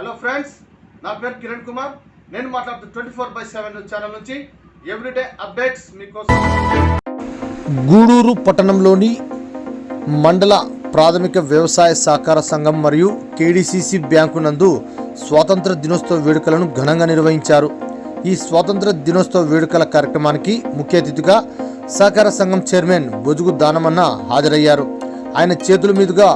Hello friends నా పేరు కిరణ్ కుమార్. నేను మాట్లాడుతూ twenty four by seven channel నుంచి ఎవ్రీడే అప్డేట్స్ మీకోసం. గూడూరు పట్టణంలోని మండల ప్రాథమిక వ్యవసాయ సహకార సంఘం మరియు కేడిసిసి బ్యాంకు నందు స్వాతంత్ర దినోత్సవ వేడుకలను ఘనంగా నిర్వహించారు. ఈ స్వాతంత్ర దినోత్సవ వేడుకల కార్యక్రమానికి ముఖ్య అతిథిగా సహకార సంఘం చైర్మన్ బొజుగు దానమన్న హాజరయ్యారు. ఆయన చేతుల మీదుగా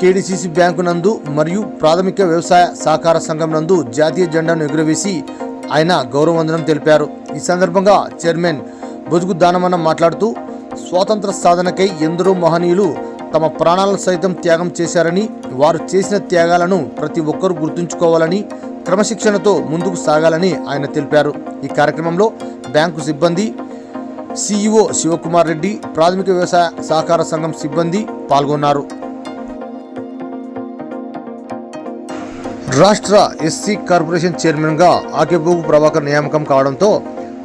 కేడిసిసి బ్యాంకు నందు మరియు ప్రాథమిక వ్యవసాయ సహకార సంఘం నందు జాతీయ జెండాను ఎగురవేసి ఆయన గౌరవవందనం తెలిపారు. ఈ సందర్భంగా చైర్మన్ బొజుగు దానమన్న మాట్లాడుతూ స్వాతంత్ర సాధనకై ఎందరో మహనీయులు తమ ప్రాణాలను సైతం త్యాగం చేశారని వారు చేసిన త్యాగాలను ప్రతి ఒక్కరూ గుర్తుంచుకోవాలని క్రమశిక్షణతో ముందుకు సాగాలని ఆయన తెలిపారు. ఈ కార్యక్రమంలో బ్యాంకు సిబ్బంది సిఇఓ శివకుమార్ రెడ్డి ప్రాథమిక వ్యవసాయ సహకార సంఘం సిబ్బంది పాల్గొన్నారు. రాష్ట్ర ఎస్సీ కార్పొరేషన్ చైర్మన్గా ఆకేబోగు ప్రభాకర్ నియామకం కావడంతో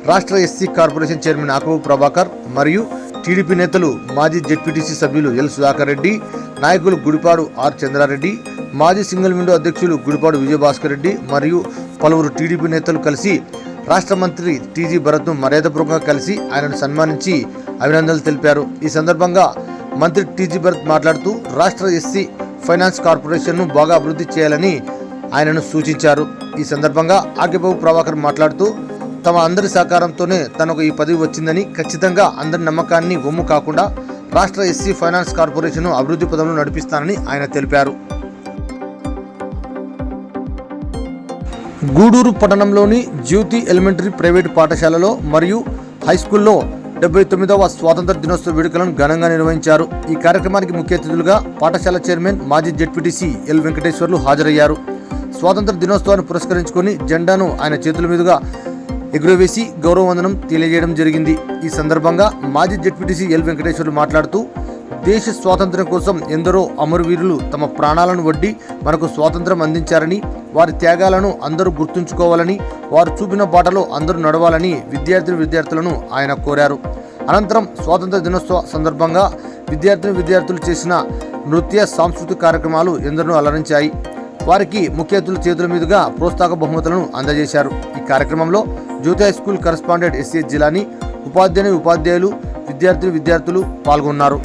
రాష్ట్ర SC corporation chairman Akebogu Prabhakar మరియు టీడీపీ నేతలు మాజీ జెడ్పీటీసీ సభ్యులు ఎల్ సుధాకర్ రెడ్డి నాయకులు గుడిపాడు ఆర్ చంద్రారెడ్డి మాజీ సింగిల్ విండో అధ్యక్షులు గుడిపాడు విజయభాస్కర్ రెడ్డి మరియు పలువురు టీడీపీ నేతలు కలిసి రాష్ట్ర మంత్రి టీజీ భరత్ను మర్యాదపూర్వకంగా కలిసి ఆయనను సన్మానించి అభినందనలు తెలిపారు. ఈ సందర్భంగా మంత్రి టీజీ భరత్ మాట్లాడుతూ రాష్ట్ర ఎస్సీ ఫైనాన్స్ కార్పొరేషన్ను బాగా అభివృద్ధి చేయాలని ఆయనను సూచించారు. ఈ సందర్భంగా ఆకిబాబు ప్రభాకర్ మాట్లాడుతూ తమ అందరి సహకారంతోనే తనకు ఈ పదవి వచ్చిందని ఖచ్చితంగా అందరి నమ్మకాన్ని ఒమ్ము కాకుండా రాష్ట్ర ఎస్సీ ఫైనాన్స్ కార్పొరేషన్ అభివృద్ధి పదంలో నడిపిస్తానని ఆయన తెలిపారు. గూడూరు పట్టణంలోని జ్యోతి ఎలిమెంటరీ ప్రైవేట్ పాఠశాలలో మరియు హైస్కూల్లో డెబ్బై తొమ్మిదవ స్వాతంత్ర దినోత్సవ వేడుకలను ఘనంగా నిర్వహించారు. ఈ కార్యక్రమానికి ముఖ్య అతిథులుగా పాఠశాల చైర్మన్ మాజీ జెడ్పీటీసీ ఎల్ వెంకటేశ్వర్లు హాజరయ్యారు. స్వాతంత్ర దినోత్సవాన్ని పురస్కరించుకొని జెండాను ఆయన చేతుల మీదుగా ఎగురవేసి గౌరవ వందనం తెలియజేయడం జరిగింది. ఈ సందర్భంగా మాజీ జెడ్పీటీసీ ఎల్ వెంకటేశ్వర్లు మాట్లాడుతూ దేశ స్వాతంత్ర్యం కోసం ఎందరో అమరవీరులు తమ ప్రాణాలను వడ్డి మనకు స్వాతంత్రం అందించారని వారి త్యాగాలను అందరూ గుర్తుంచుకోవాలని వారు చూపిన బాటలో అందరూ నడవాలని విద్యార్థులు విద్యార్థులను ఆయన కోరారు. అనంతరం స్వాతంత్ర దినోత్సవ సందర్భంగా విద్యార్థిని విద్యార్థులు చేసిన నృత్య సాంస్కృతిక కార్యక్రమాలు ఎందరో అలరించాయి. వారికి ముఖ్య అతిథుల చేతుల మీదుగా ప్రోత్సాహక బహుమతులను అందజేశారు. ఈ కార్యక్రమంలో Jyoti high school correspondent S S Jilani ఉపాధ్యాయుని ఉపాధ్యాయులు విద్యార్థులు విద్యార్థులు పాల్గొన్నారు.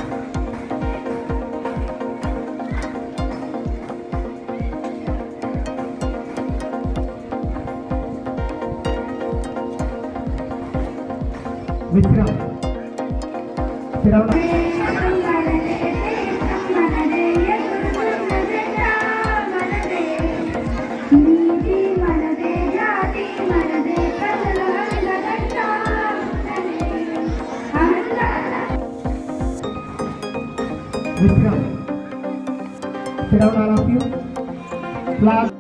Vikram Será una oración. Flash.